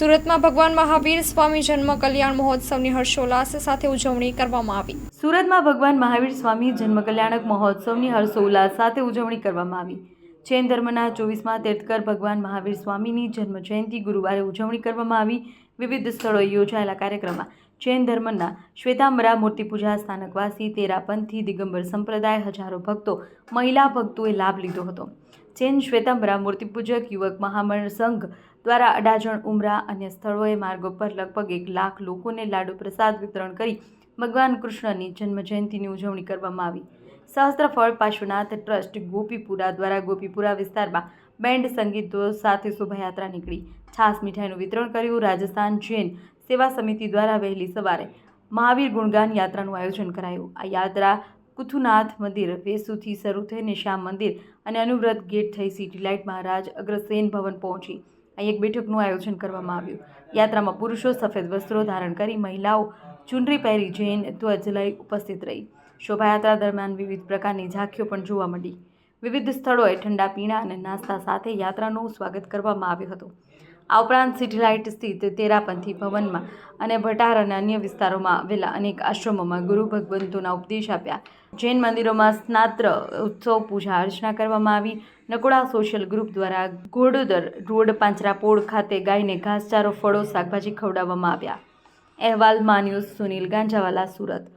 સુરતમાં ભગવાન મહાવીર સ્વામી જન્મ કલ્યાણ મહોત્સવની હર્ષોલ્લાસ સાથે ઉજવણી કરવામાં આવી. સુરતમાં ભગવાન મહાવીર સ્વામી જન્મ કલ્યાણક મહોત્સવની હર્ષોલ્લાસ સાથે ઉજવણી કરવામાં આવી. જૈન ધર્મના ચોવીસમાં તીર્થકર ભગવાન મહાવીર સ્વામીની જન્મ જયંતિ ગુરુવારે ઉજવણી કરવામાં આવી. વિવિધ સ્થળોએ યોજાયેલા કાર્યક્રમમાં જૈન ધર્મના શ્વેતાંબરા મૂર્તિપૂજા સ્થાનકવાસી, તેરાપંથી, દિગંબર સંપ્રદાય, હજારો ભક્તો, મહિલા ભક્તોએ લાભ લીધો હતો. જૈન શ્વેતાંબરા મૂર્તિપૂજક યુવક મહામંડળ સંઘ દ્વારા અડાજણ, ઉમરા, અન્ય સ્થળોએ માર્ગો પર લગભગ એક લાખ લોકોને લાડુ પ્રસાદ વિતરણ કરી ભગવાન કૃષ્ણની જન્મ જયંતિની ઉજવણી કરવામાં આવી. સહસ્ત્રફળ પાર્શ્વનાથ ટ્રસ્ટ ગોપીપુરા દ્વારા ગોપીપુરા વિસ્તારમાં બેન્ડ સંગીતો સાથે શોભાયાત્રા નીકળી. છાસ મીઠાઈનું વિતરણ કર્યું. રાજસ્થાન જૈન સેવા સમિતિ દ્વારા વહેલી સવારે મહાવીર ગુણગાન યાત્રાનું આયોજન કરાયું. આ યાત્રા કુથુનાથ મંદિર વેસુથી શરૂ થઈને શ્યામ મંદિર અને અનુવ્રત ગેટ થઈ સિટી લાઇટ મહારાજ અગ્રસેન ભવન પહોંચી. અહીં એક બેઠકનું આયોજન કરવામાં આવ્યું. યાત્રામાં પુરુષો સફેદ વસ્ત્રો ધારણ કરી મહિલાઓ ચુંડરી પહેરી જૈન ધ્વજ લઈ ઉપસ્થિત રહી. શોભાયાત્રા દરમિયાન વિવિધ પ્રકારની ઝાંખીઓ પણ જોવા મળી. વિવિધ સ્થળોએ ઠંડા પીણા અને નાસ્તા સાથે યાત્રાનું સ્વાગત કરવામાં આવ્યું હતું. આ ઉપરાંત સિટી લાઇટ સ્થિત તેરાપંથી ભવનમાં અને ભટાર અને અન્ય વિસ્તારોમાં આવેલા અનેક આશ્રમોમાં ગુરુ ભગવંતોના ઉપદેશ આપ્યા. જૈન મંદિરોમાં સ્નાત્ર, ઉત્સવ, પૂજા અર્ચના કરવામાં આવી. નકોડા સોશિયલ ગ્રુપ દ્વારા ઘોડોદર રોડ પાંજરાપોળ ખાતે ગાયને ઘાસચારો, ફળો, શાકભાજી ખવડાવવામાં આવ્યા. અહેવાલ મા ન્યૂઝ સુનિલ ગાંજાવાલા, સુરત.